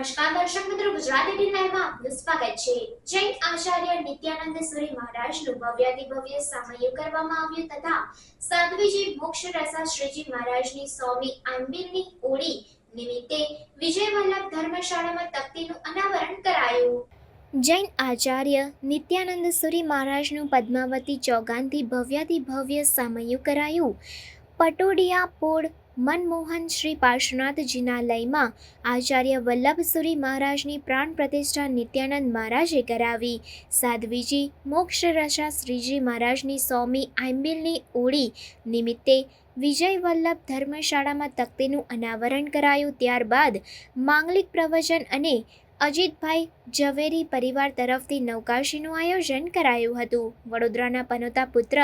નમસ્કાર દર્શક મિત્રો, ગુજરાતી ટીવીમાં આપનું સ્વાગત છે. જૈન આચાર્ય નિત્યાનંદ સુરી મહારાજનું ભવ્યાતિ ભવ્ય સામયું કરવામાં આવ્યું તથા સાધ્વીજી મોક્ષ રસા શ્રીજી મહારાજની સ્વામી આંબિલની ઓળી નિમિત્તે વિજય વલ્લભ ધર્મશાળામાં તકતીનું અનાવરણ કરાયું. જૈન આચાર્ય નિત્યાનંદ સુરી મહારાજનું પદ્માવતી ચોગાનથી ભવ્યાતિ ભવ્ય સામયું કરાયું. પટોડિયા પોળ મનમોહન શ્રી પાર્શ્વનાથજીના લયમાં આચાર્ય વલ્લભસુરી મહારાજની પ્રાણ પ્રતિષ્ઠા નિત્યાનંદ મહારાજે કરાવી. સાધ્વીજી મોક્ષરસા શ્રીજી મહારાજની સ્વામી આંબિલની ઓળી નિમિત્તે વિજય વલ્લભ ધર્મશાળામાં તકતીનું અનાવરણ કરાયું. ત્યારબાદ માંગલિક પ્રવચન અને અજીતભાઈ ઝવેરી પરિવાર તરફથી નૌકાશીનું આયોજન કરાયું હતું. વડોદરાના પનોતા પુત્ર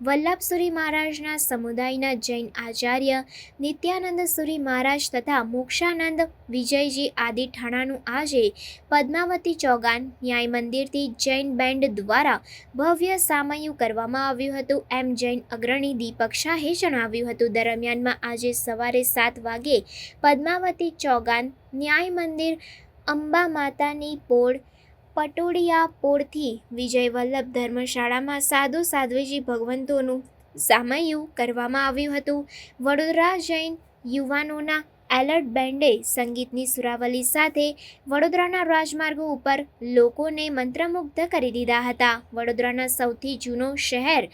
વલ્લભસુરી મહારાજના સમુદાયના જૈન આચાર્ય નિત્યાનંદ સુરી મહારાજ તથા મોક્ષાનંદ વિજયજી આદિ ઠાણાનું આજે પદ્માવતી ચોગાન ન્યાય મંદિરથી જૈન બેન્ડ દ્વારા ભવ્ય સામયું કરવામાં આવ્યું હતું. એમ જૈન અગ્રણી દીપક શાહે જણાવ્યું હતું. દરમિયાનમાં આજે સવારે સાત વાગે પદ્માવતી ચોગાન ન્યાય મંદિર અંબા માતાની પોળ પટોડિયા પોળથી વિજય વલ્લભ ધર્મશાળામાં સાધુ સાધ્વીજી ભગવંતોનું સામયું કરવામાં આવ્યું હતું. વડોદરા જૈન યુવાનોના એલર્ટ બેન્ડે સંગીતની સુરાવલી સાથે વડોદરાના રાજમાર્ગો ઉપર લોકોને મંત્રમુગ્ધ કરી દીધા હતા. વડોદરાના સૌથી જૂનો શહેર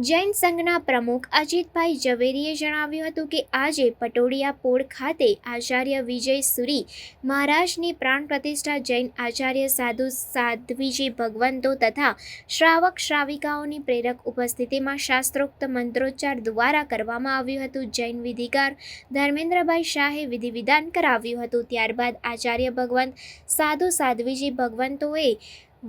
જૈન સંઘના પ્રમુખ અજીતભાઈ ઝવેરીએ જણાવ્યું હતું કે આજે પટોડિયા પોળ ખાતે આચાર્ય વિજય સુરી મહારાજની પ્રાણ પ્રતિષ્ઠા જૈન આચાર્ય સાધુ સાધ્વીજી ભગવંતો તથા શ્રાવક શ્રાવિકાઓની પ્રેરક ઉપસ્થિતિમાં શાસ્ત્રોક્ત મંત્રોચ્ચાર દ્વારા કરવામાં આવ્યું હતું. જૈન વિધિકાર ધર્મેન્દ્રભાઈ શાહે વિધિ વિધાન કરાવ્યું હતું. ત્યારબાદ આચાર્ય ભગવંત સાધુ સાધ્વીજી ભગવંતોએ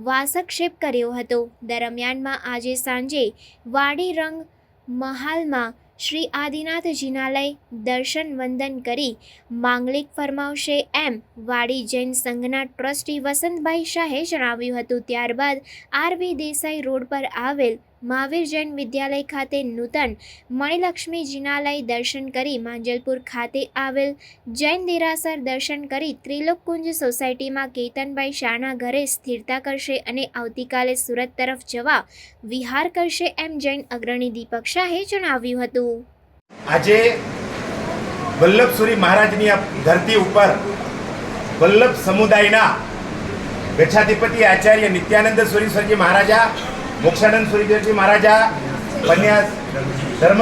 વાસક્ષેપ કર્યો હતો. દરમિયાનમાં આજે સાંજે વાડી રંગ મહાલમાં શ્રી આદિનાથ જિનાલય દર્શન વંદન કરી માંગલિક ફરમાવશે એમ વાડી જૈન સંઘના ટ્રસ્ટી વસંતભાઈ શાહે જણાવ્યું હતું. ત્યારબાદ આરવી દેસાઈ રોડ પર આવેલ મહાવીર જૈન વિદ્યાલય ખાતે નૂતન મણિલક્ષ્મી જિનાલય દર્શન કરી માંજલપુર ખાતે આવેલ જૈન દેરાસર દર્શન કરી ત્રિલોકકુંજ સોસાયટીમાં કેતનભાઈ શાહના ઘરે સ્થિરતા કરશે અને આવતીકાલે સુરત તરફ જવા વિહાર કરશે એમ જૈન અગ્રણી દીપક શાહે જણાવ્યું હતું. આજે વલ્લભસુરી મહારાજની ધરતી ઉપર વલ્લભ સમુદાયના ગચ્છાધિપતિ આચાર્ય નિત્યાનંદ સુરીશ્વરજી મહારાજા મોક્ષાનંદ સુરીદેવજી મહારાજા બન્યા ધર્મ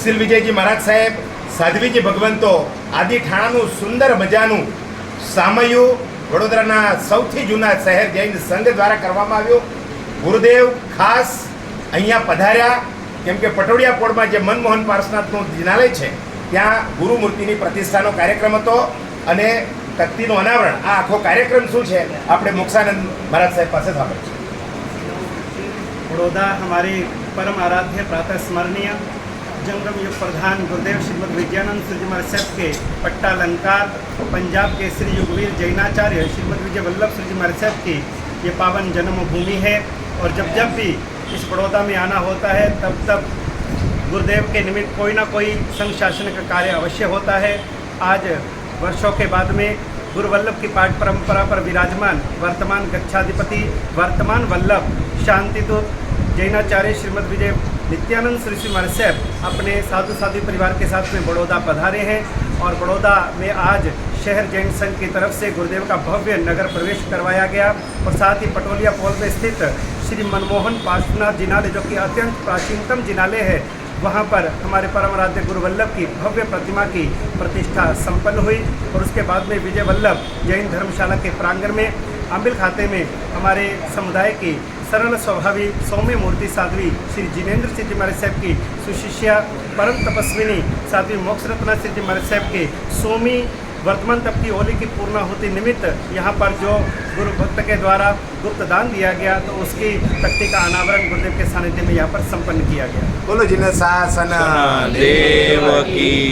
શીલ વિજયજી મહારાજ સાહેબ, સાધ્વીજી ભગવંતો, આદિ ઠાણાનું સુંદર મજાનું સામયું વડોદરાના સૌથી જૂના શહેર જૈન સંઘ દ્વારા કરવામાં આવ્યું. ગુરુદેવ ખાસ અહીંયા પધાર્યા. કેમ કે પટોડિયા પોળમાં જે મનમોહન પાર્સનાથનું જિનાલય છે, ત્યાં ગુરુમૂર્તિની પ્રતિષ્ઠાનો કાર્યક્રમ હતો અને તકતીનું અનાવરણ. આ આખો કાર્યક્રમ શું છે? આપણે મોક્ષાનંદ મહારાજ સાહેબ પાસે સાંભળીશું बड़ौदा हमारे परम आराध्य प्रातः स्मरणीय, जंगम युग प्रधान गुरुदेव श्रीमद विजयानंद सुजमर सेफ़ के पट्टा अलंकार पंजाब के श्री युगवीर जैनाचार्य श्रीमद विजय वल्लभ सुजमर सेफ़ की ये पावन जन्मभूमि है। और जब जब भी इस बड़ौदा में आना होता है, तब तब गुरुदेव के निमित्त कोई ना कोई संघ शासन का कार्य अवश्य होता है। आज वर्षों के बाद में गुरु वल्लभ की पाठ परंपरा पर विराजमान वर्तमान गच्छाधिपति, वर्तमान वल्लभ शांतिदूत जैनाचार्य श्रीमद विजय नित्यानंद श्री श्री साहब अपने साधु साधु परिवार के साथ में बड़ौदा पधारे हैं और बड़ौदा में आज शहर जैन संघ की तरफ़ से गुरुदेव का भव्य नगर प्रवेश करवाया गया और साथ ही पटोलिया पोल में स्थित श्री मनमोहन पार्श्वनाथ जिनालय, जो कि अत्यंत प्राचीनतम जिनालय है, वहाँ पर हमारे परम आराध्य गुरु वल्लभ की भव्य प्रतिमा की प्रतिष्ठा संपन्न हुई और उसके बाद में विजय वल्लभ जैन धर्मशाला के प्रांगण में अम्बिल खाते में हमारे समुदाय की सरल स्वभावी सौम्य मूर्ति साध्वी श्री जिनेन्द्र सिंह जी महाराज साहब की सुशिष्या परम तपस्विनी साध्वी मोक्ष रत्ना सिंह जी महाराज साहब के सोमी वर्तमान तप की होली की पूर्णाहुति निमित्त यहाँ पर जो गुरु भक्त के द्वारा गुप्त दान दिया गया तो उसकी तख्ती का अनावरण गुरुदेव के सानिध्य में यहाँ पर संपन्न किया गया બોલો જીને શાસન દેવ કી